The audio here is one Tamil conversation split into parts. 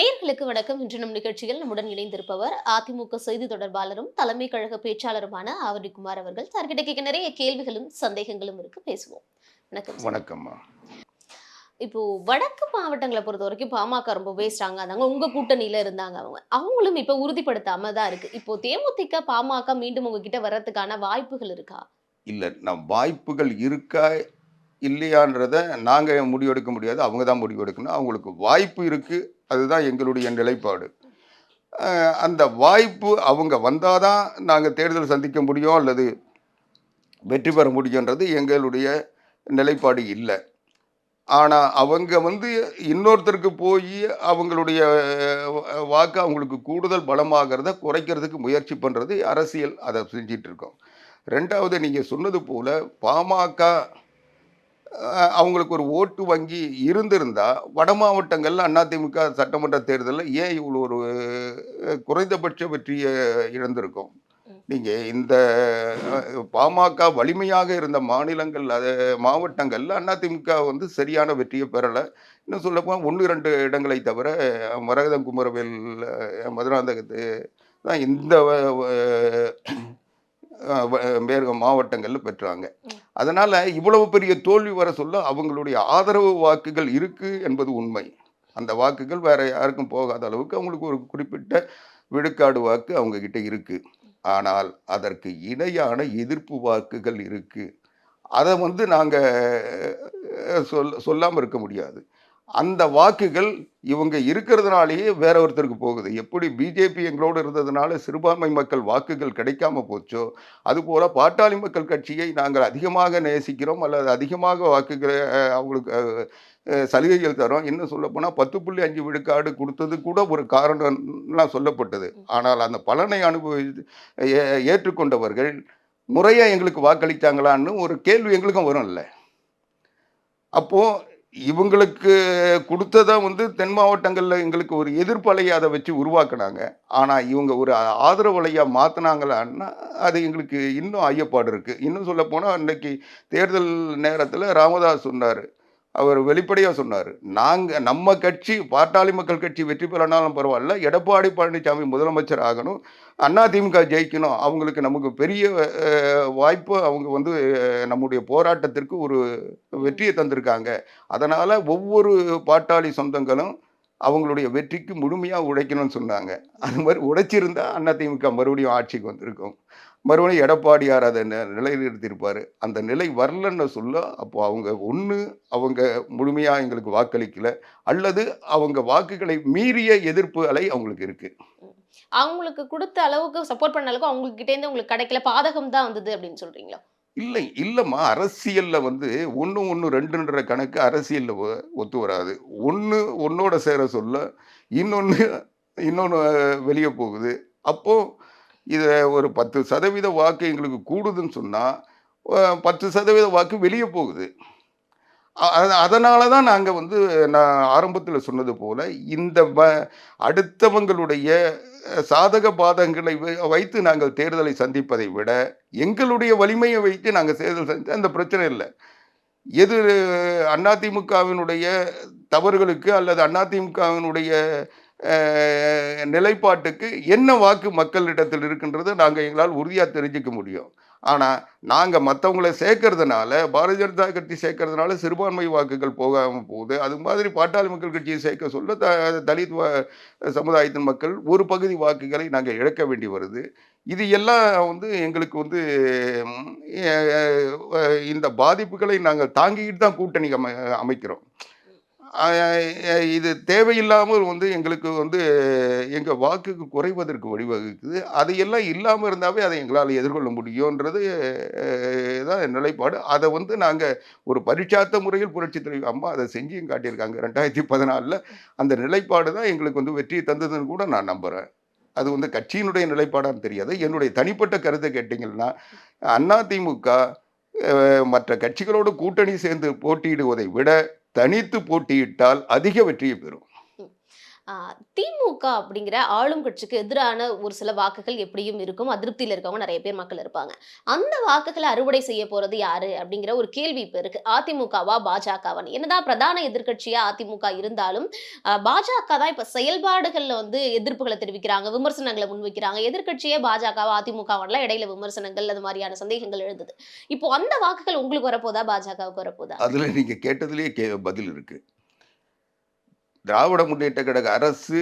நேர்களுக்கு வணக்கம். இன்று நம் நிகழ்ச்சியில் நம்முடன் இணைந்திருப்பவர் அதிமுக செய்தி தொடர்பாளரும் தலைமை கழக பேச்சாளருமான ஆவடிக்குமார் அவர்கள். சார்கிட்ட கேட்க நிறைய கேள்விகளும் சந்தேகங்களும் இருக்கு. பேசுவோம். வணக்கம் சார். வணக்கம்மா. இப்போ வடக்கு மாவட்டங்களை பொறுத்த வரைக்கும் பாமக ரொம்பவே ஸ்ட்ராங்கா இருந்தாங்க. உங்க கூட்டணியில இருந்தாங்க அவங்க. அவங்களும் இப்ப உறுதிப்படுத்தாம தான் இருக்கு. இப்போ தேமுதிக பாமக மீண்டும் உங்ககிட்ட வர்றதுக்கான வாய்ப்புகள் இருக்கா? இல்லை நம் வாய்ப்புகள் இருக்கா இல்லையான்றத நாங்கள் முடிவெடுக்க முடியாது? அவங்க தான் முடிவெடுக்கணும். அவங்களுக்கு வாய்ப்பு இருக்குது அதுதான் எங்களுடைய நிலைப்பாடு. அந்த வாய்ப்பு அவங்க வந்தால் தான் நாங்கள் தேர்தல் சந்திக்க முடியும் அல்லது வெற்றி பெற முடியுன்றது எங்களுடைய நிலைப்பாடு இல்லை. ஆனால் அவங்க வந்து இன்னொருத்தருக்கு போய் அவங்களுடைய வாக்கு அவங்களுக்கு கூடுதல் பலமாகிறத குறைக்கிறதுக்கு முயற்சி பண்ணுறது அரசியல் அதை செஞ்சிகிட்ருக்கோம் ரெண்டாவது நீங்கள் சொன்னது போல் பாமக அவங்களுக்கு ஒரு ஓட்டு வங்கி இருந்திருந்தா வட மாவட்டங்களில் அதிமுக சட்டமன்ற தேர்தலில் ஏன் இவ்வளோ ஒரு குறைந்தபட்ச வெற்றியை இழந்திருக்கும்? நீங்கள் இந்த பாமக வலிமையாக இருந்த மாநிலங்கள் அது மாவட்டங்களில் அதிமுக வந்து சரியான வெற்றியை பெறலை. இன்னும் சொல்லப்போனால் ஒன்று ரெண்டு இடங்களை தவிர மரகதம் குமரவேல் மதுராந்தகத்து தான் இந்த மாவட்டங்களில் பெற்றாங்க. அதனால் இவ்வளவு பெரிய தோல்வி வர சொல்ல அவங்களுடைய ஆதரவு வாக்குகள் இருக்குது என்பது உண்மை. அந்த வாக்குகள் வேறு யாருக்கும் போகாத அளவுக்கு அவங்களுக்கு ஒரு குறிப்பிட்ட விழுக்காடு வாக்கு அவங்கக்கிட்ட இருக்குது ஆனால் அதற்கு இணையான எதிர்ப்பு வாக்குகள் இருக்குது அதை வந்து நாங்கள் சொல் சொல்லாமல் இருக்க முடியாது. அந்த வாக்குகள் இவங்க இருக்கிறதுனாலேயே வேற ஒருத்தருக்கு போகுது. எப்படி பிஜேபி எங்களோடு இருந்ததுனால சிறுபான்மை மக்கள் வாக்குகள் கிடைக்காம போச்சோ அதுபோல் பாட்டாளி மக்கள் கட்சியை நாங்கள் அதிகமாக நேசிக்கிறோம் அல்லது அதிகமாக வாக்குகளை அவங்களுக்கு சலுகைகள் தரோம். இன்னும் சொல்லப்போனால் பத்து புள்ளி அஞ்சு விழுக்காடு கொடுத்தது கூட ஒரு காரணம்லாம் சொல்லப்பட்டது. ஆனால் அந்த பலனை அனுபவி ஏ- ஏற்றுக்கொண்டவர்கள் முறையாக எங்களுக்கு வாக்களித்தாங்களான்னு ஒரு கேள்வி எங்களுக்கும் வரும்ல. அப்போது இவங்களுக்கு கொடுத்ததை வந்து தென் மாவட்டங்களில் எங்களுக்கு ஒரு எதிர்ப்பலையை அதை வச்சு உருவாக்குனாங்க. ஆனால் இவங்க ஒரு ஆதரவலையாக மாற்றினாங்களான்னா அது எங்களுக்கு இன்னும் ஐயப்பாடு இருக்குது இன்னும் சொல்லப்போனால் அன்னைக்கு தேர்தல் நேரத்தில் ராமதாஸ் சொன்னார் அவர் வெளிப்படையாக சொன்னார் நாங்கள் நம்ம கட்சி பாட்டாளி மக்கள் கட்சி வெற்றி பெறனாலும் பரவாயில்ல எடப்பாடி பழனிசாமி முதலமைச்சர் ஆகணும் அண்ணா திமுக ஜெயிக்கணும் அவங்களுக்கு நமக்கு பெரிய வாய்ப்பு அவங்க வந்து நம்முடைய போராட்டத்திற்கு ஒரு வெற்றியை தந்திருக்காங்க. அதனால் ஒவ்வொரு பாட்டாளி சொந்தங்களும் அவங்களுடைய வெற்றிக்கு முழுமையாக உழைக்கணும்னு சொன்னாங்க. அது மாதிரி உழைச்சிருந்தா அதிமுக மறுபடியும் ஆட்சிக்கு வந்திருக்கும். மறுபடியும் எடப்பாடியார் அதை நிலைநிறுத்தியிருப்பார். அந்த நிலை வரலன்னு சொல்ல அப்போ அவங்க ஒன்று அவங்க முழுமையாக எங்களுக்கு வாக்களிக்கலை அல்லது அவங்க வாக்குகளை மீறிய எதிர்ப்பு அலை அவங்களுக்கு இருக்குது அவங்களுக்கு கொடுத்த அளவுக்கு சப்போர்ட் பண்ண அளவுக்கு அவங்க உங்களுக்கு கிடைக்கல பாதகம் தான் வந்தது அப்படின்னு சொல்கிறீங்களா இல்லை இல்லைம்மா. அரசியலில் வந்து ஒன்று ஒன்று ரெண்டுன்ற கணக்கு அரசியலில் ஒத்து வராது. ஒன்று ஒன்னோட சேர சொல்ல இன்னொன்று இன்னொன்று வெளியே போகுது. அப்போது இதை ஒரு பத்து சதவீத வாக்கு எங்களுக்கு கூடுதுன்னு சொன்னால் பத்து சதவீத வாக்கு வெளியே போகுது. அதனால தான் நாங்கள் வந்து நான் ஆரம்பத்தில் சொன்னது போல் இந்த வ அடுத்தவங்களுடைய சாதக பாதகங்களை வைத்து நாங்கள் தேர்தலை சந்திப்பதை விட எங்களுடைய வலிமையை வைத்து நாங்கள் தேர்தல் சந்தி அந்த பிரச்சனை இல்லை. எது அதிமுகவினுடைய தவறுகளுக்கு அல்லது அதிமுகவினுடைய நிலைப்பாட்டுக்கு என்ன வாக்கு மக்களிடத்தில் இருக்கின்றது நாங்கள் எங்களால் உறுதியாக தெரிஞ்சுக்க முடியும். ஆனால் நாங்கள் மற்றவங்களை சேர்க்கறதுனால பாரதிய ஜனதா கட்சி சேர்க்கறதுனால சிறுபான்மை வாக்குகள் போகாமல் போகுது. அது மாதிரி பாட்டாளி மக்கள் கட்சியை சேர்க்க சொல்ல த தலித் சமுதாயத்தின் மக்கள் ஒரு பகுதி வாக்குகளை நாங்கள் இழக்க வேண்டி வருது. இது எல்லாம் வந்து எங்களுக்கு வந்து இந்த பாதிப்புகளை நாங்கள் தாங்கிக்கிட்டு தான் கூட்டணி அமை அமைக்கிறோம். இது தேவையில்லாமல் வந்து எங்களுக்கு வந்து எங்கள் வாக்குக்கு குறைவதற்கு வழிவகுக்குது. அதையெல்லாம் இல்லாமல் இருந்தாவே அதை எங்களால் எதிர்கொள்ள முடியுன்றது தான் நிலைப்பாடு. அதை வந்து நாங்கள் ஒரு பரிட்சாத்த முறையில் புரட்சி தலைவி அம்மா அதை செஞ்சியும் காட்டியிருக்காங்க ரெண்டாயிரத்தி பதினாலில். அந்த நிலைப்பாடு தான் எங்களுக்கு வந்து வெற்றியை தந்ததுன்னு கூட நான் நம்புகிறேன் அது வந்து கட்சியினுடைய நிலைப்பாடான்னு தெரியாது. என்னுடைய தனிப்பட்ட கருத்தை கேட்டிங்கன்னா அதிமுக மற்ற கட்சிகளோடு கூட்டணி சேர்ந்து போட்டியிடுவதை விட தனித்து போட்டியிட்டால் அதிக வெற்றியை பெறும். திமுக அப்படிங்கிற ஆளும் கட்சிக்கு எதிரான ஒரு சில வாக்குகள் எப்படியும் இருக்கும். அதிருப்தியில் இருக்கவங்க நிறைய பேர் மக்கள் இருப்பாங்க. அந்த வாக்குகளை அறுவடை செய்ய போறது யாரு அப்படிங்கிற ஒரு கேள்வி இப்போ இருக்கு. அதிமுகவா பாஜகவா என்னதான் பிரதான எதிர்க்கட்சியா அதிமுக இருந்தாலும் பாஜக தான் இப்ப செயல்பாடுகள்ல வந்து எதிர்ப்புகளை தெரிவிக்கிறாங்க விமர்சனங்களை முன்வைக்கிறாங்க. எதிர்க்கட்சியே பாஜகவா அதிமுகவான்லாம் இடையில விமர்சனங்கள் அது மாதிரியான சந்தேகங்கள் எழுந்தது. இப்போ அந்த வாக்குகள் உங்களுக்கு வரப்போதா? பாஜகவுக்கு வரப்போதா? அதில் நீங்கள் கேட்டதுலயே பதில் இருக்கு. திராவிட முன்னேற்ற கழக அரசு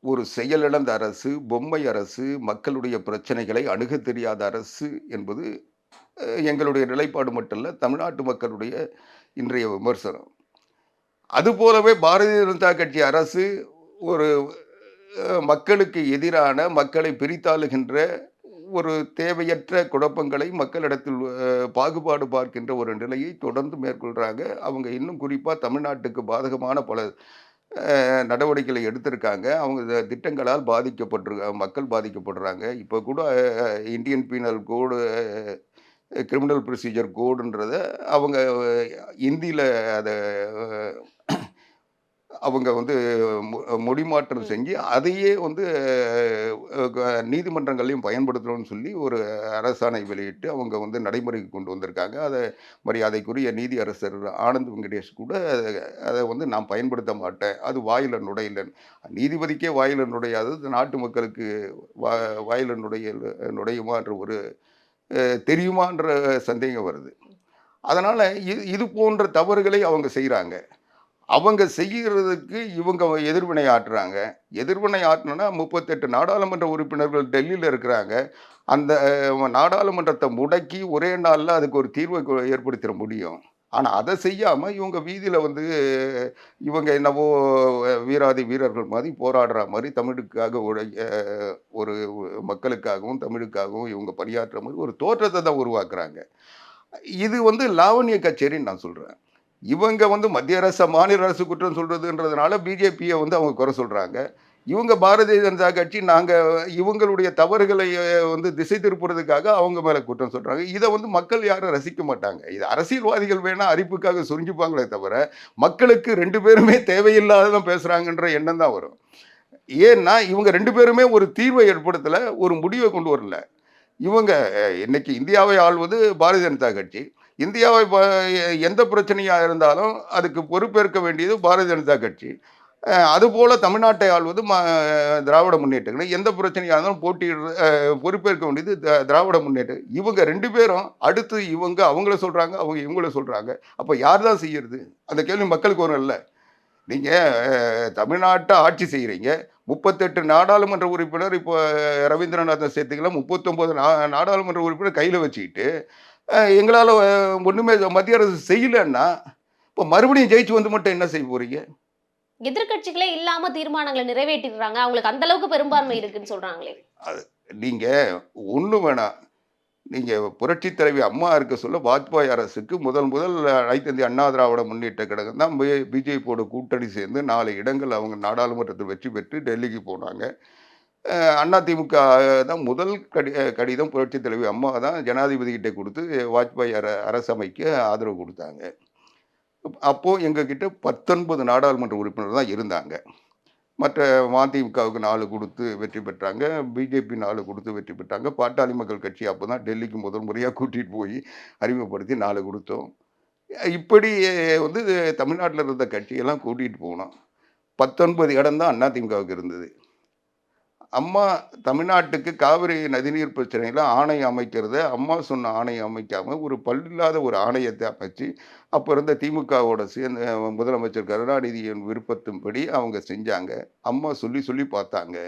ஒரு செயலிழந்த அரசு பொம்மை அரசு மக்களுடைய பிரச்சனைகளை அணுகத் தெரியாத அரசு என்பது எங்களுடைய நிலைப்பாடு மட்டும் இல்லை தமிழ்நாட்டு மக்களுடைய இன்றைய விமர்சனம். அதுபோலவே பாரதிய ஜனதா கட்சி அரசு ஒரு மக்களுக்கு எதிரான மக்களை பிரித்தாளுகின்ற ஒரு தேவையற்ற குழப்பங்களை மக்களிடத்தில் பாகுபாடு பார்க்கின்ற ஒரு நிலையை தொடர்ந்து மேற்கொள்கிறாங்க அவங்க இன்னும் குறிப்பாக தமிழ்நாட்டுக்கு பாதகமான பல நடவடிக்கைகளை எடுத்திருக்காங்க. அவங்க திட்டங்களால் பாதிக்கப்பட்டிருக்க மக்கள் பாதிக்கப்படுறாங்க. இப்போ கூட Indian penal code criminal procedure கோடுன்றத அவங்க இந்தியில் அதை அவங்க வந்து மொழிமாற்றம் செஞ்சு அதையே வந்து நீதிமன்றங்களையும் பயன்படுத்தணும்னு சொல்லி ஒரு அரசாணை வெளியிட்டு அவங்க வந்து நடைமுறைக்கு கொண்டு வந்திருக்காங்க. அதை மரியாதைக்குரிய நீதி அரசர் ஆனந்த் வெங்கடேஷ் கூட அதை- வந்து நான் பயன்படுத்த மாட்டேன். அது வாயில நுழையல நீதிபதிக்கே வாயில நுழையாதது நாட்டு மக்களுக்கு வா வாயில நுழைய நுழையுமான்ற ஒரு தெரியுமான்ற சந்தேகம் வருது. அதனால் இது இது போன்ற தவறுகளை அவங்க செய்கிறாங்க அவங்க செய்கிறதுக்கு இவங்க எதிர்வினை ஆற்றுறாங்க. எதிர்வினை ஆற்றினா முப்பத்தெட்டு நாடாளுமன்ற உறுப்பினர்கள் டெல்லியில் இருக்கிறாங்க. அந்த நாடாளுமன்றத்தை முடக்கி ஒரே நாளில் அதுக்கு ஒரு தீர்வை ஏற்படுத்திட முடியும். ஆனால் அதை செய்யாமல் இவங்க வீதியில் வந்து இவங்க என்னவோ வீராதி வீரர்கள் மாதிரி போராடுற மாதிரி தமிழுக்காக உடைய ஒரு மக்களுக்காகவும் தமிழுக்காகவும் இவங்க பணியாற்றுற மாதிரி ஒரு தோற்றத்தை தான் உருவாக்குறாங்க. இது வந்து லாவண்ய கச்சேரின்னு நான் சொல்கிறேன் இவங்க வந்து மத்திய அரசு மாநில அரசு குற்றம் சொல்கிறதுன்றதுனால பிஜேபியை வந்து அவங்க குறை சொல்கிறாங்க இவங்க பாரதிய ஜனதா கட்சி நாங்கள் இவங்களுடைய தவறுகளை வந்து திசை திருப்புறதுக்காக அவங்க மேலே குற்றம் சொல்கிறாங்க இதை வந்து மக்கள் யாரும் ரசிக்க மாட்டாங்க. இது அரசியல்வாதிகள் வேணால் அரிப்புக்காக சுரிஞ்சுப்பாங்களே தவிர மக்களுக்கு ரெண்டு பேருமே தேவையில்லாததான் பேசுகிறாங்கன்ற எண்ணம் தான் வரும். ஏன்னா இவங்க ரெண்டு பேருமே ஒரு தீர்வை ஏற்படுத்தலை ஒரு முடிவை கொண்டு வரல. இவங்க இன்னைக்கு இந்தியாவை ஆள்வது பாரதிய ஜனதா கட்சி. இந்தியாவை எந்த பிரச்சனையாக இருந்தாலும் அதுக்கு பொறுப்பேற்க வேண்டியது பாரதிய ஜனதா கட்சி. அதுபோல் தமிழ்நாட்டை ஆள்வது ம திராவிட முன்னேற்றங்கள். எந்த பிரச்சனையாக இருந்தாலும் போட்டியிடுற பொறுப்பேற்க வேண்டியது த- திராவிட முன்னேற்றம். இவங்க ரெண்டு பேரும் அடுத்து இவங்க அவங்கள சொல்கிறாங்க அவங்க இவங்கள சொல்கிறாங்க அப்போ யார் தான் செய்கிறது அந்த கேள்வி மக்களுக்கு வரும் இல்லை. நீங்கள் தமிழ்நாட்டை ஆட்சி செய்கிறீங்க முப்பத்தெட்டு நாடாளுமன்ற உறுப்பினர் இப்போ ரவீந்திரநாதன் சேர்த்துக்கலாம் முப்பத்தொம்போது நா நாடாளுமன்ற உறுப்பினர் கையில் வச்சுக்கிட்டு எங்களால் ஒன்றுமே மத்திய அரசு செய்யலைன்னா இப்போ மறுபடியும் ஜெயிச்சு வந்து மட்டும் என்ன செய்ய போகிறீங்க எதிர்க்கட்சிகளே இல்லாம தீர்மானங்களை நிறைவேற்றிடுறாங்க. அவங்களுக்கு அந்த அளவுக்கு பெரும்பான்மை இருக்குன்னு சொல்றாங்களே. நீங்கள் ஒன்றும் வேணாம் நீங்கள் புரட்சித் தலைவி அம்மா இருக்க சொல்ல வாஜ்பாய் அரசுக்கு முதல் முதல் அனைத்து இந்திய அண்ணா திராவிட முன்னேற்ற கழகம் தான் பிஜேபியோட கூட்டணி சேர்ந்து நாலு இடங்கள் அவங்க நாடாளுமன்றத்தில் வெற்றி பெற்று டெல்லிக்கு போனாங்க. அதிமுக தான் முதல் கடி கடிதம் புரட்சித் தலைவி அம்மா தான் ஜனாதிபதிக்கிட்டே கொடுத்து வாஜ்பாய் அர அரசமைக்கு ஆதரவு கொடுத்தாங்க. அப்போது எங்ககிட்ட பத்தொன்பது நாடாளுமன்ற உறுப்பினர் தான் இருந்தாங்க. மற்ற மதிமுகவுக்கு நாலு கொடுத்து வெற்றி பெற்றாங்க. பிஜேபி நாலு கொடுத்து வெற்றி பெற்றாங்க. பாட்டாளி மக்கள் கட்சி அப்போ தான் டெல்லிக்கு முதல் முறையாக கூட்டிகிட்டு போய் அறிமுகப்படுத்தி நாலு கொடுத்தோம். இப்படி வந்து தமிழ்நாட்டில் இருந்த கட்சியெல்லாம் கூட்டிகிட்டு போனோம். பத்தொன்பது இடம் தான் அதிமுகவுக்கு இருந்தது. அம்மா தமிழ்நாட்டுக்கு காவிரி நதிநீர் பிரச்சனையில் ஆணையம் அமைக்கிறத. அம்மா சொன்ன ஆணையம் அமைக்காமல் ஒரு பல்லில்லாத ஒரு ஆணையத்தை அமைச்சு அப்போ இருந்த திமுகவோட சேர்ந்த முதலமைச்சர் கருணாநிதியின் விருப்பத்தின்படி அவங்க செஞ்சாங்க. அம்மா சொல்லி சொல்லி பார்த்தாங்க.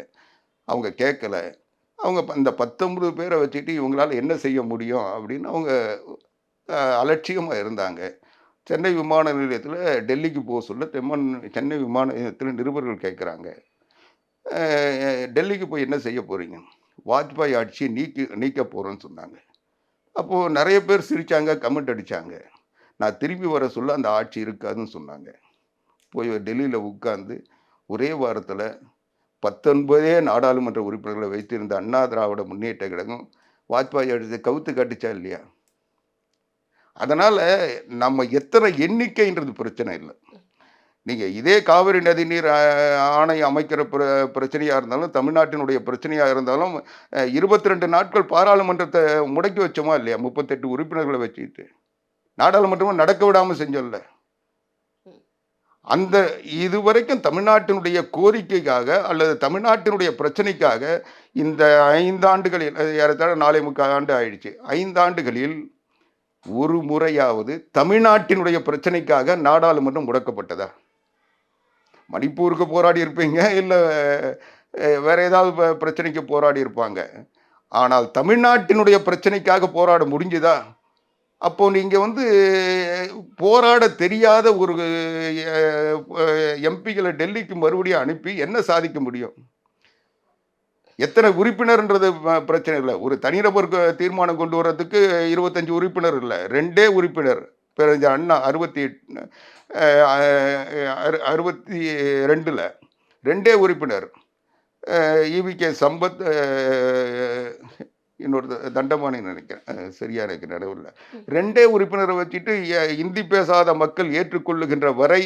அவங்க கேட்கல அவங்க ப- இந்த பத்தொன்பது பேரை வச்சுட்டு இவங்களால் என்ன செய்ய முடியும் அப்படின்னு அவங்க அலட்சியமாக இருந்தாங்க. சென்னை விமான நிலையத்தில் டெல்லிக்கு போக சொல்ல தெம்மன் சென்னை விமான நிலையத்தில் நிருபர்கள் கேட்குறாங்க டெல்லிக்கு போய் என்ன செய்ய போகிறீங்க வாஜ்பாய் ஆட்சியை நீக்கி நீக்க போகிறோன்னு சொன்னாங்க. அப்போது நிறைய பேர் சிரித்தாங்க கமெண்ட் அடித்தாங்க நான் திரும்பி வர சொல்ல அந்த ஆட்சி இருக்காதுன்னு சொன்னாங்க. போய் டெல்லியில் உட்காந்து ஒரே வாரத்தில் பத்தொன்பதே நாடாளுமன்ற உறுப்பினர்களை வைத்திருந்த அண்ணா திராவிட முன்னேற்ற கழகம் வாஜ்பாய் ஆட்சியை கவுத்து காட்டுச்சா இல்லையா? அதனால் நம்ம எத்தனை எண்ணிக்கைன்றது பிரச்சனை இல்லை. நீங்க இதே காவிரி நதிநீர் அ ஆணையம் அமைக்கிற பிர பிரச்சனையா இருந்தாலும், தமிழ்நாட்டினுடைய பிரச்சனையா இருந்தாலும், அ 22 நாட்கள் பாராளுமன்றத்த முடக்கி வச்சோமா இல்லையா? 38 உறுப்பினர்கள வச்சுக்கிட்டு. நாடாளுமன்றமும் நடக்க விடாம செஞ்சோம்ல. அந்த இதுவரைக்கும் தமிழ்நாட்டினுடைய கோரிக்கைக்காக அல்லது தமிழ்நாட்டினுடைய பிரச்சனைக்காக இந்த 5 ஆண்டுகளில் அது ஏறத்தாழ 4 1/4 ஆண்டு ஆயிடுச்சு. 5 ஆண்டுகளில் ஒரு முறையாவது தமிழ்நாட்டினுடைய பிரச்சனைக்காக நாடாளுமன்றம் முடக்கப்பட்டதா? மணிப்பூருக்கு போராடி இருப்பீங்க. இல்லை வேறு வேற ஏதாவது பிரச்சனைக்கு போராடி இருப்பாங்க. ஆனால் தமிழ்நாட்டினுடைய பிரச்சனைக்காக போராட முடிஞ்சுதா அப்போ நீங்கள் வந்து போராட தெரியாத ஒரு எம்பிகளை டெல்லிக்கு மறுபடியும் அனுப்பி என்ன சாதிக்க முடியும்? எத்தனை உறுப்பினர்ன்றது பிரச்சனை இல்லை ஒரு தனிநபர் தீர்மானம் கொண்டு வரதுக்கு 25 உறுப்பினர் இல்லை ரெண்டே உறுப்பினர். பேரறிஞர் அண்ணா 68 அ அறு 62ல 2டே உறுப்பினர். ஈ.வி.கே. சம்பத் அ இன்னொருத்தர் தண்டபாணின்னு நெனைக்கிறேன். அ சரியா எனக்கு நினைவு இல்ல. ம். 2டே உறுப்பினர வச்சுட்டு இந்தி பேசாத மக்கள் ஏற்றுக்கொள்ளுகின்ற வரை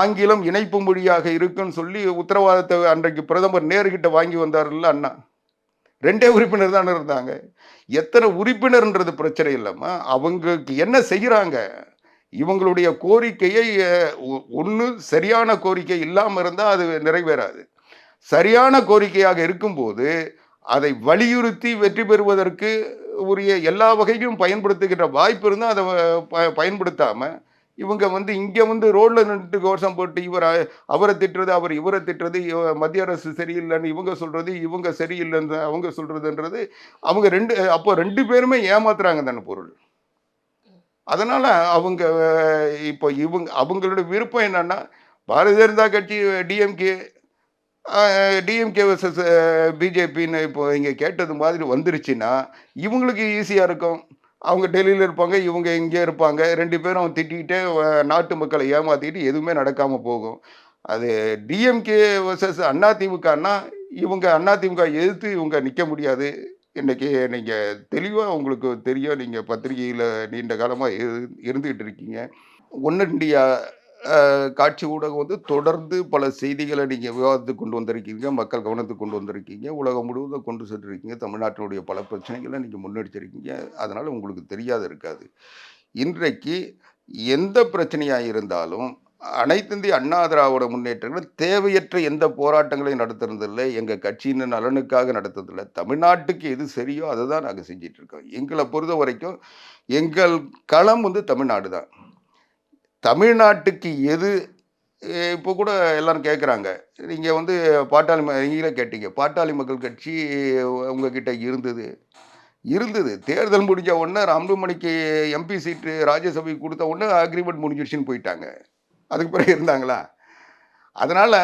ஆங்கிலம் இணைப்பு மொழியாக இருக்குன்னு சொல்லி உத்தரவாதத்த அன்றைக்கு பிரதமர் நேருகிட்ட வாங்கி வந்தார்ல அண்ணா. 2டே உறுப்பினர் தானே இருந்தாங்க. எத்தனை உறுப்பினர்ன்றது பிரச்சனை இல்லம்மா. அவங்களுக்கு என்ன செய்றாங்க? இவங்களுடைய கோரிக்கையை ஒன்று சரியான கோரிக்கை இல்லாமல் இருந்தால் அது நிறைவேறாது. சரியான கோரிக்கையாக இருக்கும்போது, அதை வலியுறுத்தி வெற்றி பெறுவதற்கு உரிய எல்லா வகையும் பயன்படுத்துகின்ற வாய்ப்பு இருந்தால் அதை ப இவங்க வந்து இங்கே வந்து ரோட்டில் நின்றுட்டு கோஷம் போட்டு இவர் அவரை திட்டுறது, அவர் இவரை திட்டுறது, இவ மத்திய அரசு சரியில்லைன்னு இவங்க சொல்கிறது இவங்க சரியில்லைன்னு அவங்க சொல்கிறதுன்றது அவங்க ரெண்டு அப்போ ரெண்டு பேருமே ஏமாத்துறாங்க தானே பொருள். அதனால் அவங்க இப்போ இவங்க அவங்களோட விருப்பம் என்னென்னா பாரதிய ஜனதா கட்சி டிஎம்கே டிஎம்கே வர்சஸ் பிஜேபின்னு இப்போ இங்கே கேட்டது மாதிரி வந்துருச்சுன்னா, இவங்களுக்கு ஈஸியாக இருக்கும். அவங்க டெல்லியில் இருப்பாங்க, இவங்க இங்கே இருப்பாங்க. ரெண்டு பேரும் திட்டிக்கிட்டே நாட்டு மக்களை ஏமாற்றிக்கிட்டு எதுவுமே நடக்காமல் போகும். அது டிஎம்கே வர்சஸ் அதிமுகன்னா, இவங்க அதிமுக எதிர்த்து இவங்க நிற்க முடியாது. இன்றைக்கி நீங்கள் தெளிவாக உங்களுக்கு தெரியும். நீங்கள் பத்திரிகையில் நீண்ட காலமாக இரு இருந்துக்கிட்டு இருக்கீங்க. ஒன் காட்சி ஊடகம் வந்து தொடர்ந்து பல செய்திகளை நீங்கள் விவாதத்துக்கு கொண்டு வந்திருக்கீங்க. மக்கள் கவனத்துக்கு கொண்டு வந்திருக்கீங்க. உலகம் முழுவதும் கொண்டு சென்றிருக்கீங்க. தமிழ்நாட்டினுடைய பல பிரச்சனைகளை நீங்கள் முன்னெடுத்திருக்கீங்க. அதனால் உங்களுக்கு தெரியாத இருக்காது. இன்றைக்கு எந்த பிரச்சனையாக இருந்தாலும், அனைத்திந்திய அண்ணா திராவிட முன்னேற்றங்கள் தேவையற்ற எந்த போராட்டங்களையும் நடத்துறதில்லை எங்கள் கட்சியின் நலனுக்காக நடத்துறதில்லை தமிழ்நாட்டுக்கு எது சரியோ அதை தான் நாங்கள் செஞ்சிட்ருக்கோம் எங்களை பொறுத்த வரைக்கும் எங்கள் களம் வந்து தமிழ்நாடு தான். தமிழ்நாட்டுக்கு எது இப்போ கூட எல்லோரும் கேட்குறாங்க. நீங்கள் வந்து பாட்டாளி ம நீங்களே கேட்டீங்க. பாட்டாளி மக்கள் கட்சி உங்ககிட்ட இருந்தது. இருந்தது. தேர்தல் முடிஞ்ச உடனே அன்புமணிக்கு எம்பி சீட்டு ராஜ்யசபைக்கு கொடுத்த உடனே அக்ரிமெண்ட் முடிஞ்சிருச்சுன்னு போயிட்டாங்க. அதுக்கு பிறகு இருந்தாங்களா? அதனால்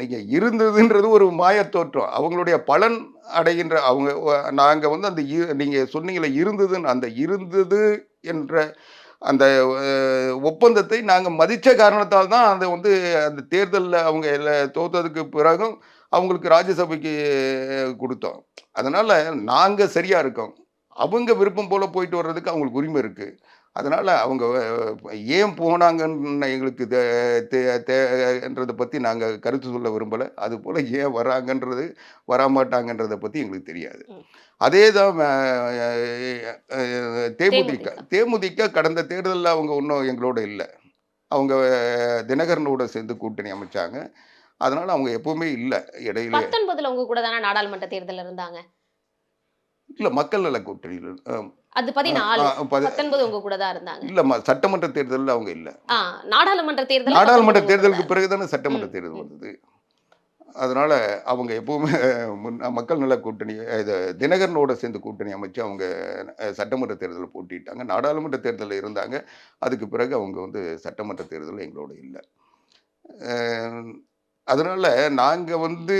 நீங்கள் இருந்ததுன்றது ஒரு மாயத்தோற்றம் அவங்களுடைய பலன் அடைகின்ற அவங்க நாங்கள் வந்து அந்த இ சொன்னீங்களே இருந்ததுன்னு, அந்த இருந்தது என்ற அந்த ஒப்பந்தத்தை நாங்கள் மதித்த காரணத்தால் தான் அதை வந்து அந்த தேர்தலில் அவங்க எல்லாம் தோத்ததுக்கு பிறகும் அவங்களுக்கு ராஜ்யசபைக்கு கொடுத்தோம் அதனால் நாங்கள் சரியாக இருக்கோம். அவங்க விருப்பம் போல் போயிட்டு வர்றதுக்கு அவங்களுக்கு உரிமை இருக்குது அதனால அவங்க ஏன் போனாங்கன்னு எங்களுக்கு தேன்றத பத்தி நாங்க கருத்து சொல்ல விரும்பல. அதுபோல ஏன் வராங்கன்றது, வரமாட்டாங்கன்றத பத்தி எங்களுக்கு தெரியாது. அதே தான் தேமுதிக. தேமுதிக. கடந்த தேர்தல்ல அவங்க ஒண்ணும் எங்களோட இல்ல. அவங்க தினகரனோட சேர்ந்து கூட்டணி அமைச்சாங்க. அதனால அவங்க எப்பவுமே இல்ல. இடையில 19ல உங்க கூட தானே நாடாளுமன்ற தேர்தல்ல இருந்தாங்க. இல்ல மக்கள் நல கூட்டணியில அது அ 14 அ பது 19 உங்க கூட தான் இருந்தாங்க. இல்லம்மா சட்டமன்ற தேர்தல்ல அவங்க இல்ல. நாடாளுமன்ற தேர்தல்ல நாடாளுமன்ற 19 உங்க கூட தேர்தலுக்கு பிறகு தானே. சட்டமன்ற தேர்தல். வந்தது. அதனால அவங்க எப்பவுமே மக்கள் நல கூட்டணி இது தினகரனோட சேர்ந்து கூட்டணி அமைச்சு அவங்க சட்டமன்ற தேர்தல்ல போட்டியிட்டாங்க. நாடாளுமன்ற தேர்தல்ல இருந்தாங்க. அதுக்கு பிறகு அவங்க வந்து சட்டமன்ற தேர்தல்ல எங்களோட இல்ல. அதனால் நாங்கள் வந்து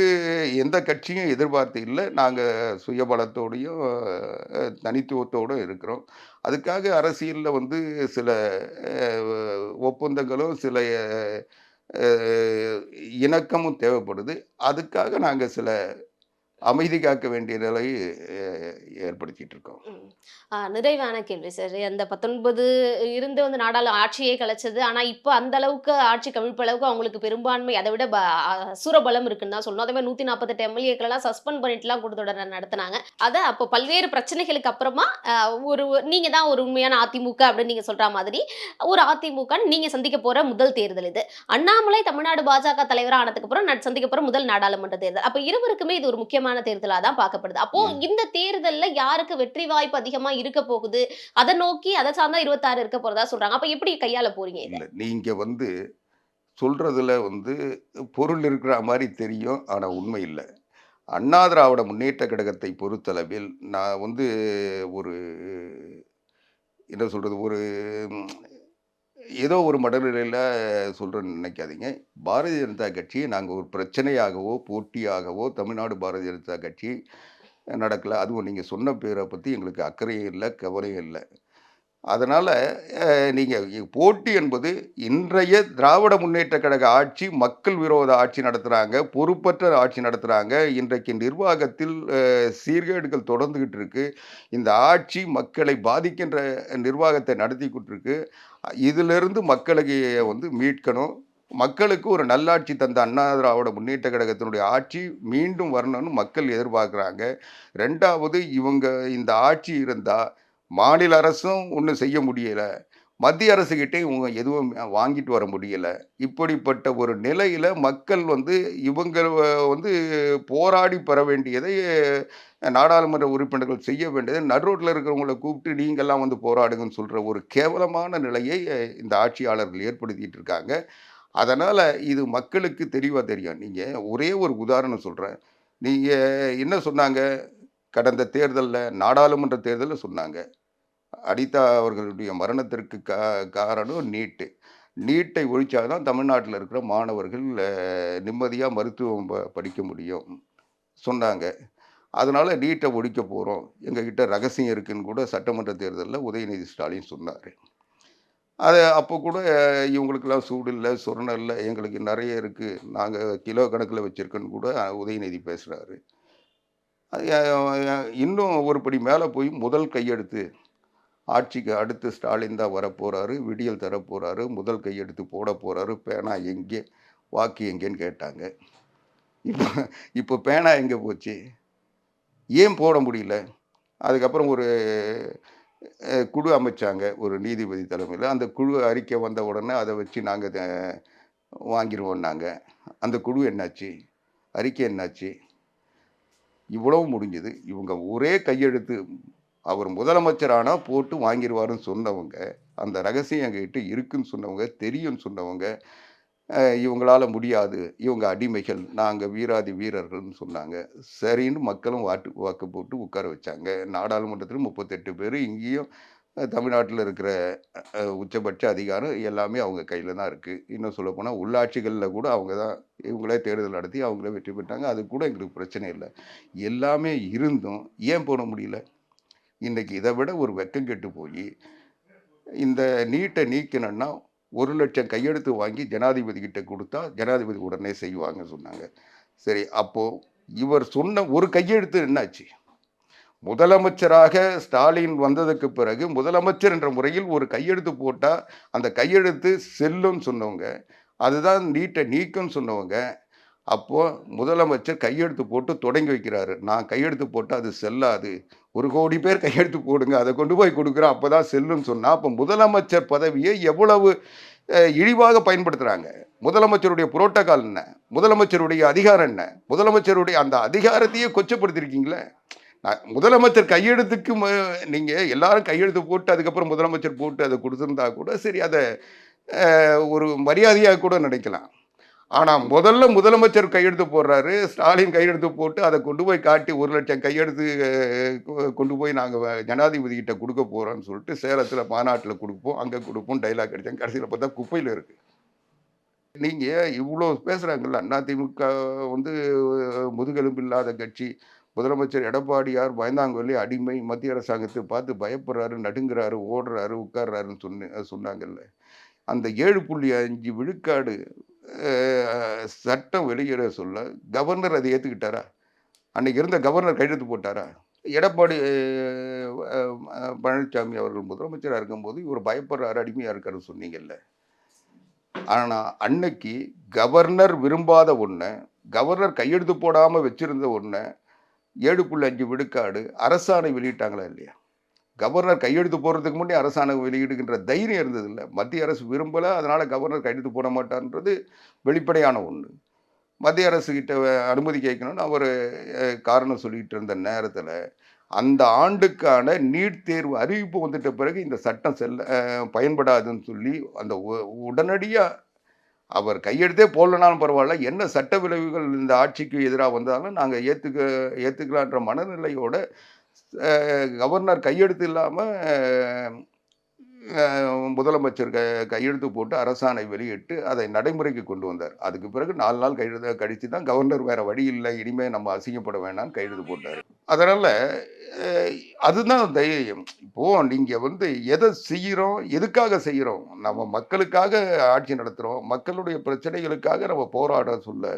எந்த கட்சியும் எதிர்பார்த்து இல்லை நாங்கள் சுயபலத்தோடையும், தனித்துவத்தோடும் இருக்கிறோம். அதுக்காக அரசியலில் வந்து சில ஒப்பந்தங்களும், சில இணக்கமும் தேவைப்படுது. அதுக்காக நாங்கள் சில அமைதி காக்க வேண்டிய நிலை ஏற்படுத்திட்டு இருக்கோம் நிறைவான கேள்வி சார். அந்த பத்தொன்பது இருந்து வந்து நாடாளு ஆட்சியே கலைச்சது. ஆனா இப்போ அந்த அளவுக்கு ஆட்சி கவிழ்ப்பு அளவுக்கு அவங்களுக்கு பெரும்பான்மை அதை விட ப- இருக்குன்னு தான் சொல்லணும். அதே மாதிரி நூத்தி நாற்பத்தெட்டு எம்எல்ஏக்கள் எல்லாம் சஸ்பெண்ட் பண்ணிட்டுலாம் கூட்டத்தொடர் நடத்தினாங்க. அதை அப்போ பல்வேறு பிரச்சனைகளுக்கு அப்புறமா ஒரு நீங்க தான் ஒரு உண்மையான அதிமுக அப்படின்னு நீங்க சொல்ற மாதிரி ஒரு அதிமுக நீங்க சந்திக்க போற முதல் தேர்தல் இது. அண்ணாமலை தமிழ்நாடு பாஜக தலைவராக ஆனதுக்கு அப்புறம் சந்திக்க போற முதல் நாடாளுமன்ற தேர்தல். அப்ப இருவருக்குமே இது ஒரு முக்கியமான தேர்தலா தான் பார்க்கப்படுது. அப்போ. இந்த தேர்தல்ல யாருக்கு வெற்றி வாய்ப்பு அதிகமா இருக்க போகுது? அதை நோக்கி அதை சார்ந்தா இருபத்தாறு இருக்க போறதா சொல்றாங்க. அப்ப எப்படி கையாள போறீங்க இதை? இல்லை நீங்கள் வந்து சொல்கிறதுல வந்து பொருள் இருக்கிற மாதிரி தெரியும் ஆனால் உண்மை இல்லை. அண்ணா திராவிட முன்னேற்ற கழகத்தை பொறுத்தளவில் நான் வந்து ஒரு என்ன சொல்கிறது ஒரு ஏதோ ஒரு மடநிலையில் சொல்கிறேன்னு நினைக்காதீங்க. பாரதிய ஜனதா கட்சியை நாங்கள் ஒரு பிரச்சனையாகவோ போட்டியாகவோ தமிழ்நாடு பாரதிய ஜனதா கட்சி நடக்கலை. அதுவும் நீங்கள் சொன்ன பேரை பற்றி எங்களுக்கு அக்கறையும் இல்லை கவலையும் இல்லை. அதனால் நீங்கள் போட்டி என்பது இன்றைய திராவிட முன்னேற்ற கழக ஆட்சி மக்கள் விரோத ஆட்சி நடத்துகிறாங்க பொறுப்பற்ற ஆட்சி நடத்துகிறாங்க இன்றைக்கு நிர்வாகத்தில் சீர்கேடுகள் தொடர்ந்துக்கிட்டு இருக்கு. இந்த ஆட்சி மக்களை பாதிக்கின்ற நிர்வாகத்தை நடத்திக்கிட்டு இருக்கு. இதிலிருந்து மக்களை வந்து மீட்கணும். மக்களுக்கு ஒரு நல்லாட்சி தந்த அண்ணா திராவிட முன்னேற்ற கழகத்தினுடைய ஆட்சி மீண்டும் வரணும்னு மக்கள் எதிர்பார்க்குறாங்க. ரெண்டாவது இவங்க இந்த ஆட்சி இருந்தால் மாநில அரசும் ஒன்றும் செய்ய முடியலை. மத்திய அரசுக்கிட்டே இவங்க எதுவும் வாங்கிட்டு வர முடியல. இப்படிப்பட்ட ஒரு நிலையில் மக்கள் வந்து இவங்க வந்து போராடி பெற வேண்டியதை நாடாளுமன்ற உறுப்பினர்கள் செய்ய வேண்டியதை நடுரோட்டில் இருக்கிறவங்கள கூப்பிட்டு நீங்கள்லாம் வந்து போராடுங்கன்னு சொல்கிற ஒரு கேவலமான நிலையை இந்த ஆட்சியாளர்கள் ஏற்படுத்திட்டு இருக்காங்க. அதனால் இது மக்களுக்கு தெளிவாக தெரியும். நீங்கள் ஒரே ஒரு உதாரணம் சொல்கிறேன் நீங்கள் என்ன சொன்னாங்க? கடந்த தேர்தலில் நாடாளுமன்ற தேர்தலில் சொன்னாங்க. அனிதா அவர்களுடைய மரணத்திற்கு கா காரணம் நீட்டு. நீட்டை ஒழிச்சாதான் தமிழ்நாட்டில் இருக்கிற மாணவர்கள் நிம்மதியாக மருத்துவம் ப- படிக்க முடியும் சொன்னாங்க. அதனால் நீட்டை ஒழிக்க போகிறோம் எங்ககிட்ட ரகசியம் இருக்குன்னு கூட சட்டமன்ற தேர்தலில் உதயநிதி ஸ்டாலின் சொன்னார். அது அப்போ கூட இவங்களுக்கெல்லாம் சூடு இல்லை சுரணம் இல்லை எங்களுக்கு நிறைய இருக்குது நாங்கள் கிலோ கணக்கில் வச்சுருக்கோன்னு கூட உதயநிதி பேசுகிறாரு இன்னும் ஒருபடி மேலே போய் முதல் கையெடுத்து ஆட்சிக்கு அடுத்து ஸ்டாலின் தான் வரப்போகிறாரு விடியல் தரப்போகிறாரு முதல் கையெடுத்து போட போகிறாரு பேனா எங்கே வாக்கு எங்கேன்னு கேட்டாங்க. இப்போ இப்போ பேனா எங்கே போச்சு? ஏன் போட முடியல? அதுக்கப்புறம் ஒரு குழு அமைச்சாங்க ஒரு நீதிபதி தலைமையில். அந்த குழு அறிக்கை வந்த உடனே அதை வச்சு நாங்கள் வாங்கிடுவோம் நாங்கள் அந்த குழு என்னாச்சு? அறிக்கை என்னாச்சு? இவ்வளவு முடிஞ்சது. இவங்க ஒரே கையெழுத்து அவர் முதலமைச்சரானா போட்டு வாங்கிடுவாருன்னு சொன்னவங்க அந்த ரகசியம் எங்ககிட்ட இருக்குன்னு சொன்னவங்க தெரியும்னு சொன்னவங்க இவங்களால் முடியாது இவங்க அடிமைகள் நாங்கள் வீராதி வீரர்கள்னு சொன்னாங்க. சரின்னு மக்களும் வாட்டு வாக்கு போட்டு உட்கார வச்சாங்க. நாடாளுமன்றத்தில் முப்பத்தெட்டு பேர் இங்கேயும் தமிழ்நாட்டில் இருக்கிற உச்சபட்ச அதிகாரம் எல்லாமே அவங்க கையில் தான் இருக்குது இன்னும் சொல்லப்போனால் உள்ளாட்சிகளில் கூட அவங்க தான் இவங்களே தேர்தல் நடத்தி அவங்களே வெற்றி பெற்றாங்க. அது கூட எங்களுக்கு பிரச்சனை இல்லை. எல்லாமே இருந்தும் ஏன் போட முடியல? இன்றைக்கி இதை விட ஒரு வெக்கம் கெட்டு போய் இந்த நீட்டை நீக்கணும்னா ஒரு லட்சம் கையெழுத்து வாங்கி ஜனாதிபதிக்கிட்ட கொடுத்தா ஜனாதிபதி உடனே செய்வாங்க சொன்னாங்க. சரி அப்போ இவர் சொன்ன ஒரு கையெழுத்து என்னாச்சு? முதலமைச்சராக ஸ்டாலின் வந்ததுக்கு பிறகு முதலமைச்சர் என்ற முறையில் ஒரு கையெழுத்து போட்டால் அந்த கையெழுத்து செல்லும்னு சொன்னவங்க அதுதான் நீட்டை நீக்கும்னு சொன்னவங்க அப்போது முதலமைச்சர் கையெழுத்து போட்டு தொடங்கி வைக்கிறாரு. நான் கையெழுத்து போட்டால் அது செல்லாது. ஒரு கோடி பேர் கையெழுத்து போடுங்க. அதை கொண்டு போய் கொடுக்குறேன். அப்போ தான் செல்லுன்னு சொன்னால் அப்போ முதலமைச்சர் பதவியை எவ்வளவு இழிவாக பயன்படுத்துகிறாங்க முதலமைச்சருடைய புரோட்டோகால் என்ன? முதலமைச்சருடைய அதிகாரம் என்ன? முதலமைச்சருடைய அந்த அதிகாரத்தையே கொச்சப்படுத்திருக்கீங்களே? நான் முதலமைச்சர் கையெழுத்துக்கு நீங்கள் எல்லாரும் கையெழுத்து போட்டு அதுக்கப்புறம் முதலமைச்சர் போட்டு அதை கொடுத்துருந்தா கூட சரி அதை ஒரு மரியாதையாக கூட நினைக்கலாம். ஆனால் முதல்ல முதலமைச்சர் கையெழுத்து போடுறாரு. ஸ்டாலின் கையெழுத்து போட்டு அதை கொண்டு போய் காட்டி ஒரு லட்சம் கையெழுத்து கொ- கொண்டு போய் நாங்கள் ஜனாதிபதிகிட்ட கொடுக்க போகிறோம்னு சொல்லிட்டு சேலத்தில் மாநாட்டில் கொடுப்போம் அங்கே கொடுப்போம் டைலாக் கிடைச்சாங்க. கடைசியில் பார்த்தா குப்பையில் இருக்குது நீங்கள் இவ்வளோ பேசுகிறாங்கல்ல அதிமுக வந்து முதுகெலும்பு இல்லாத கட்சி. முதலமைச்சர் எடப்பாடியார் பயந்தாங்கொல்லி அடிமை. மத்திய அரசாங்கத்தை பார்த்து பயப்படுறாரு நடுங்கிறாரு ஓடுறாரு உட்கார்றாருன்னு சொன்ன சொன்னாங்கல்ல. அந்த ஏழு புள்ளி அஞ்சு விழுக்காடு சட்டம் வெளியிட சொல்ல கவர்னர் அதை ஏற்றுக்கிட்டாரா அன்றைக்கி இருந்த கவர்னர் கையெழுத்து போட்டாரா? எடப்பாடி பழனிசாமி அவர்கள் முதலமைச்சராக இருக்கும்போது இவர் பயப்படுறாரு அடிமையாக இருக்காருன்னு சொன்னீங்கல்ல. ஆனால் அன்னைக்கு கவர்னர் விரும்பாத ஒன்றை கவர்னர் கையெழுத்து போடாமல் வச்சுருந்த ஒன்று ஏழு புள்ளி அஞ்சு விழுக்காடு அரசாணை வெளியிட்டாங்களா இல்லையா? கவர்னர் கையெழுத்து போடுறதுக்கு முன்னே அரசாங்கம் வெளியிடுகின்ற தைரியம் இருந்ததில்லை. மத்திய அரசு விரும்பலை அதனால் கவர்னர் கையெழுத்து போட மாட்டார்ன்றது வெளிப்படையான ஒன்று மத்திய அரசுக்கிட்ட அனுமதி கேட்கணும்னு அவர் காரணம் சொல்லிகிட்டு இருந்த நேரத்தில் அந்த ஆண்டுக்கான நீட் தேர்வு அறிவிப்பு வந்துட்ட பிறகு இந்த சட்டம் செல்ல பயன்படாதுன்னு சொல்லி அந்த உடனடியாக அவர் கையெழுத்தே போடலனாலும் பரவாயில்ல. என்ன சட்ட விளைவுகள் இந்த ஆட்சிக்கு எதிராக வந்தாலும் நாங்கள் ஏற்றுக்க ஏற்றுக்கலான்ற மனநிலையோட கவர்னர் கையெழுத்து இல்லாமல் முதலமைச்சர் க கையெழுத்து போட்டு அரசாணை வெளியிட்டு அதை நடைமுறைக்கு கொண்டு வந்தார். அதுக்கு பிறகு நாலு நாள் கையெழுத்து கழித்து தான் கவர்னர் வேறு வழி இல்லை இனிமேல் நம்ம அசிங்கப்பட வேண்டாம்னு கையெழுத்து போட்டார். அதனால் அதுதான் தைரியம். இப்போது நீங்கள் வந்து எதை செய்கிறோம் எதுக்காக செய்கிறோம் நம்ம மக்களுக்காக ஆட்சி நடத்துகிறோம் மக்களுடைய பிரச்சனைகளுக்காக நம்ம போராட சொல்ல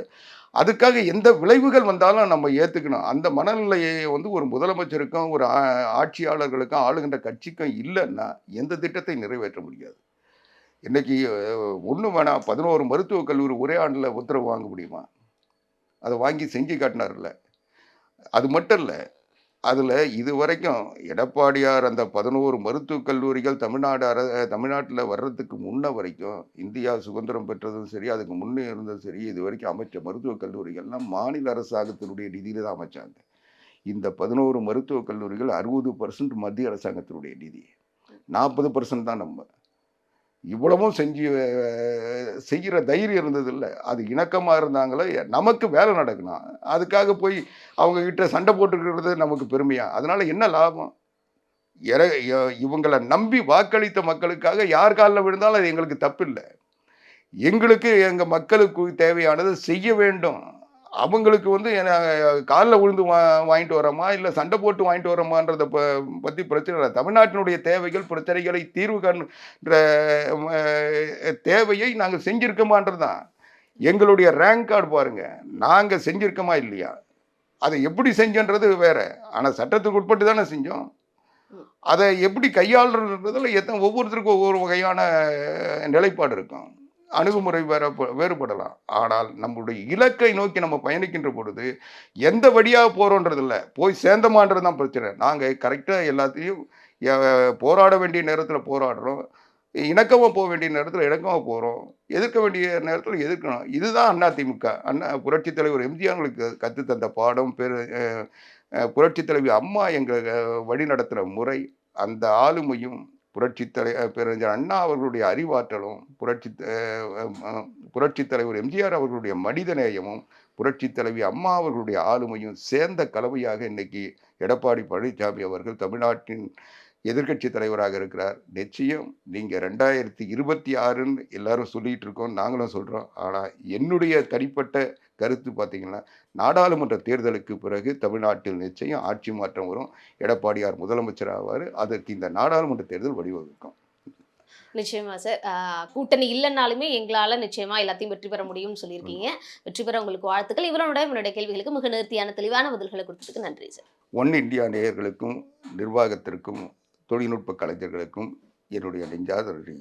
அதுக்காக எந்த விளைவுகள் வந்தாலும் நம்ம ஏற்றுக்கணும் அந்த மனநிலையை வந்து ஒரு முதலமைச்சருக்கும் ஒரு ஆ- ஆட்சியாளர்களுக்கும் ஆளுகின்ற கட்சிக்கும் இல்லைன்னா எந்த திட்டத்தை நிறைவேற்ற முடியாது. இன்றைக்கி ஒன்று வேணாம் பதினோரு மருத்துவக் கல்லூரி ஒரே ஆண்டில் உத்தரவு வாங்க முடியுமா? அதை வாங்கி செஞ்சு காட்டினார்ல. அது மட்டும் இல்லை அதில் இது வரைக்கும் எடப்பாடியார் அந்த பதினோரு மருத்துவக் கல்லூரிகள் தமிழ்நாடு அர தமிழ்நாட்டில் வர்றதுக்கு முன்ன வரைக்கும் இந்தியா சுதந்திரம் பெற்றதும் சரி அதுக்கு முன்னே இருந்ததும் சரி இது வரைக்கும் அமைச்ச மருத்துவக் கல்லூரிகள்லாம் மாநில அரசாங்கத்தினுடைய நிதியில் தான் அமைச்சாங்க. இந்த பதினோரு மருத்துவக் கல்லூரிகள் அறுபது பர்சன்ட் மத்திய அரசாங்கத்தினுடைய நிதி. நாற்பது பர்சன்ட் தான் நம்ம. இவ்வளவும் செஞ்சு செய்கிற தைரியம் இருந்ததில்லை. அது இணக்கமாக இருந்தாங்களே நமக்கு வேலை நடக்கணும் அதுக்காக போய் அவங்கக்கிட்ட சண்டை போட்டுக்கிறது நமக்கு பெருமையாக அதனால் என்ன லாபம்? எர- இவங்களை நம்பி வாக்களித்த மக்களுக்காக யார் காலில் விழுந்தாலும் அது எங்களுக்கு தப்பில்லை. எங்களுக்கு எங்கள் மக்களுக்கு தேவையானது செய்ய வேண்டும். அவங்களுக்கு வந்து காலில் விழுந்து வா வாங்கிட்டு வரோமா இல்லை சண்டை போட்டு வாங்கிட்டு வரோமான்றதை ப பற்றி பிரச்சனை இல்லை. தமிழ்நாட்டினுடைய தேவைகள் பிரச்சனைகளை தீர்வு காண்ற தேவையை நாங்கள் செஞ்சிருக்கோமான்றது தான் எங்களுடைய ரேங்க் கார்டு பாருங்க. நாங்கள் செஞ்சிருக்கோமா இல்லையா? அதை எப்படி செஞ்சோன்றது வேற. ஆனால் சட்டத்துக்கு உட்பட்டு தானே செஞ்சோம். அதை எப்படி கையாளுறதுல எத்தனை ஒவ்வொருத்தருக்கும் ஒவ்வொரு வகையான நிலைப்பாடு இருக்கும். அணுகுமுறை வேற வேறுபடலாம். ஆனால் நம்மளுடைய இலக்கை நோக்கி நம்ம பயணிக்கின்ற பொழுது எந்த வழியாக போகிறோன்றது இல்லை. போய் சேர்ந்தமான்றது தான் பிரச்சனை. நாங்கள் கரெக்டாக எல்லாத்தையும் போராட வேண்டிய நேரத்தில் போராடுறோம். இணக்கமாக போக வேண்டிய நேரத்தில் இணக்கமாக போகிறோம் எதிர்க்க வேண்டிய நேரத்தில் எதிர்க்கணும். இதுதான் அதிமுக அண்ணா புரட்சித் தலைவர் எம்ஜிஆர்களுக்கு கற்று தந்த பாடம் பெரு புரட்சித் தலைவி அம்மா எங்கள் வழி நடத்துகிற முறை அந்த ஆளுமையும் புரட்சி தலை அண்ணா அவர்களுடைய அறிவாற்றலும் புரட்சி புரட்சித் தலைவர் எம்ஜிஆர் அவர்களுடைய மனிதநேயமும் புரட்சி தலைவி அம்மா அவர்களுடைய ஆளுமையும் சேர்ந்த கலவையாக இன்னைக்கு எடப்பாடி பழனிசாமி அவர்கள் தமிழ்நாட்டின் எதிர்க்கட்சி தலைவராக இருக்கிறார். நிச்சயம் நீங்கள் ரெண்டாயிரத்தி இருபத்தி ஆறுன்னு எல்லாரும் சொல்லிகிட்டு இருக்கோம் நாங்களும் சொல்கிறோம் ஆனால் என்னுடைய தனிப்பட்ட கருத்து பார்த்தீங்கன்னா நாடாளுமன்ற தேர்தலுக்கு பிறகு தமிழ்நாட்டில் நிச்சயம் ஆட்சி மாற்றம் வரும். எடப்பாடியார் முதலமைச்சர் ஆவார். அதற்கு இந்த நாடாளுமன்ற தேர்தல் வழிவகுக்கும் நிச்சயமா சார். கூட்டணி இல்லைனாலுமே எங்களால நிச்சயமா எல்லாத்தையும் வெற்றி பெற முடியும்னு சொல்லியிருக்கீங்க. வெற்றி பெற உங்களுக்கு வாழ்த்துக்கள். இவரோட என்னுடைய கேள்விகளுக்கு மிக நேர்த்தியான தெளிவான பதில்களை கொடுத்ததுக்கு நன்றி சார். ஒன் இந்தியா நேயர்களுக்கும் நிர்வாகத்திற்கும் தொழில்நுட்ப கலைஞர்களுக்கும் என்னுடைய நெஞ்சாத நன்றி